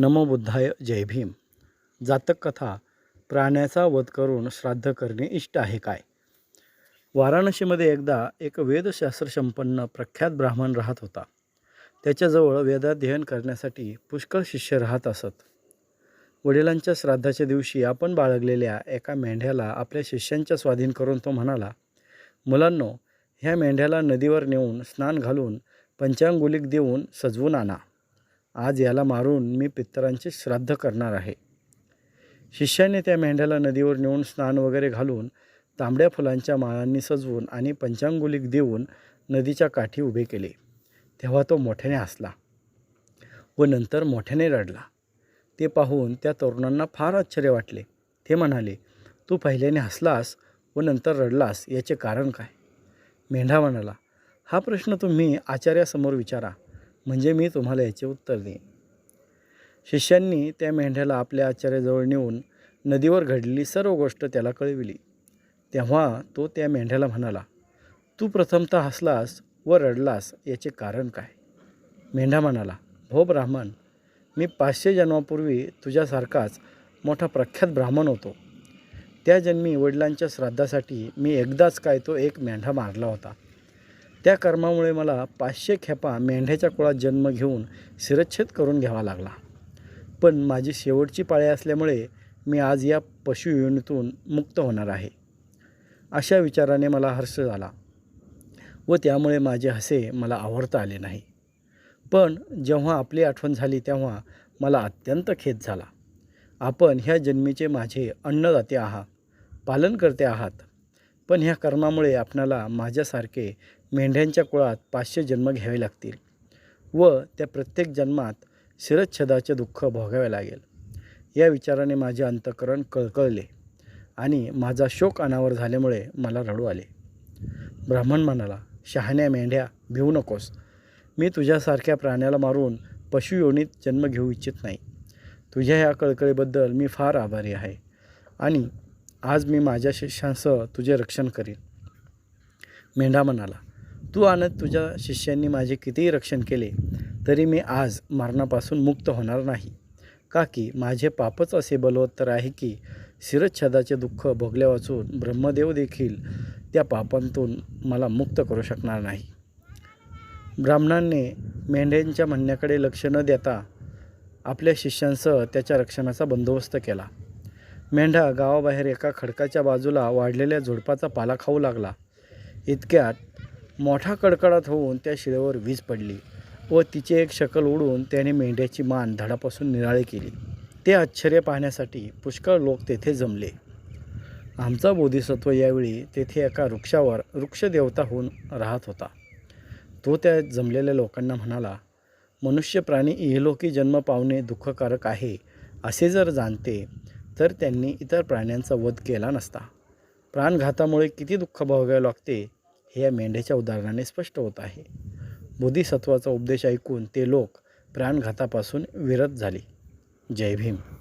नमो बुद्धाय जय भीम. जातक कथा प्राण्याचा वध करून श्राद्ध करणे इष्ट आहे काय? वाराणसीमध्ये एकदा एक वेदशास्त्रसंपन्न प्रख्यात ब्राह्मण राहत होता. त्याच्याजवळ वेदाध्ययन करण्यासाठी पुष्कळ शिष्य राहत असत. वडिलांच्या श्राद्धाच्या दिवशी आपण बाळगलेल्या एका मेंढ्याला आपल्या शिष्यांच्या स्वाधीन करून तो म्हणाला मुलांनो ह्या मेंढ्याला नदीवर नेऊन स्नान घालून पंचांगुलिक देऊन सजवून आणा. आज याला मारून मी पितरांचे श्राद्ध करणार आहे. शिष्याने त्या मेंढ्याला नदीवर नेऊन स्नान वगैरे घालून तांबड्या फुलांच्या माळांनी सजवून आणि पंचांगुलिक देऊन नदीच्या काठी उभे केले. तेव्हा तो मोठ्याने हसला व नंतर मोठ्याने रडला. ते पाहून त्या तरुणांना फार आश्चर्य वाटले. ते म्हणाले तू पहिल्याने हसलास व नंतर रडलास याचे कारण काय? मेंढा म्हणाला हा प्रश्न तुम्ही आचार्यासमोर विचारा. म्हणजे मी तुम्हाला याचे उत्तर देईन. शिष्यांनी त्या मेंढ्याला आपल्या आचार्याजवळ नेऊन नदीवर घडलेली सर्व गोष्ट त्याला कळविली. तेव्हा तो त्या मेंढ्याला म्हणाला तू प्रथमतः हसलास व रडलास याचे कारण काय? मेंढा म्हणाला हो ब्राह्मण मी पाचशे जन्मापूर्वी तुझ्यासारखाच मोठा प्रख्यात ब्राह्मण होतो. त्या जन्मी वडिलांच्या श्राद्धासाठी मी एकदाच काय तो एक मेंढा मारला होता. त्या कर्मामुळे मला पाचशे खेपा मेंढ्याच्या कुळात जन्म घेऊन शिरच्छेद करून घ्यावा लागला. पण माझी शेवटची पाळी असल्यामुळे मी आज या पशुयोनीतून मुक्त होणार आहे. अशा विचाराने मला हर्ष झाला व त्यामुळे माझे हसे मला आवडता आले नाही. पण जेव्हा आपली आठवण झाली तेव्हा मला अत्यंत खेद झाला. आपण ह्या जन्मीचे माझे अन्नदाते आहात पालन करते आहात पण ह्या कर्मामुळे आपणाला माझ्यासारखे मेंढ्यांच्या कुळात पाचशे जन्म घ्यावे लागतील व त्या प्रत्येक जन्मात शिरच्छेदाचे दुःख भोगावे लागेल. या विचाराने माझे अंतकरण कळकळले आणि माझा शोक अनावर झाल्यामुळे मला रडू आले. ब्राह्मण म्हणाला शहाण्या मेंढ्या भिवू नकोस. मी तुझ्यासारख्या प्राण्याला मारून पशुयोनीत जन्म घेऊ इच्छित नाही. तुझ्या ह्या कळकळीबद्दल मी फार आभारी आहे. आणि आज मी माझ्या शिष्यांसह तुझे रक्षण करीन. मेंढा म्हणाला तू आणत तुझ्या शिष्यांनी माझे कितीही रक्षण केले तरी मी आज मरणापासून मुक्त होणार नाही. का की माझे पापच असे बलवत्तर आहे की शिरच्छेदाचे दुःख भोगल्या वाचून ब्रह्मदेव देखील त्या पापांतून मला मुक्त करू शकणार नाही. ब्राह्मणांनी मेंढ्यांच्या म्हणण्याकडे लक्ष न देता आपल्या शिष्यांसह त्याच्या रक्षणाचा बंदोबस्त केला. मेंढा गावाबाहेर एका खडकाच्या बाजूला वाढलेल्या झुडपाचा पाला खाऊ लागला. इतक्यात मोठा कडकडाट होऊन त्या शिळेवर वीज पडली व तिचे एक शकल उडून त्याने मेंढ्याची मान धडापासून निराळी केली. ते आश्चर्य पाहण्यासाठी पुष्कळ लोक तेथे जमले. आमचा बोधिसत्व यावेळी तेथे एका वृक्षावर वृक्षदेवता होऊन राहत होता. तो त्या जमलेल्या लोकांना म्हणाला मनुष्य प्राणी इहलोकी जन्म पावणे दुःखकारक आहे असे जर जाणते तर त्यांनी इतर प्राण्यांचा वध केला नसता. प्राणघातामुळे किती दुःख भोगावे लागते हे या मेंढ्याच्या उदाहरणाने स्पष्ट होत आहे. बोधिसत्वाचा उपदेश ऐकून ते लोक प्राणघातापासून विरत झाले. जय भीम.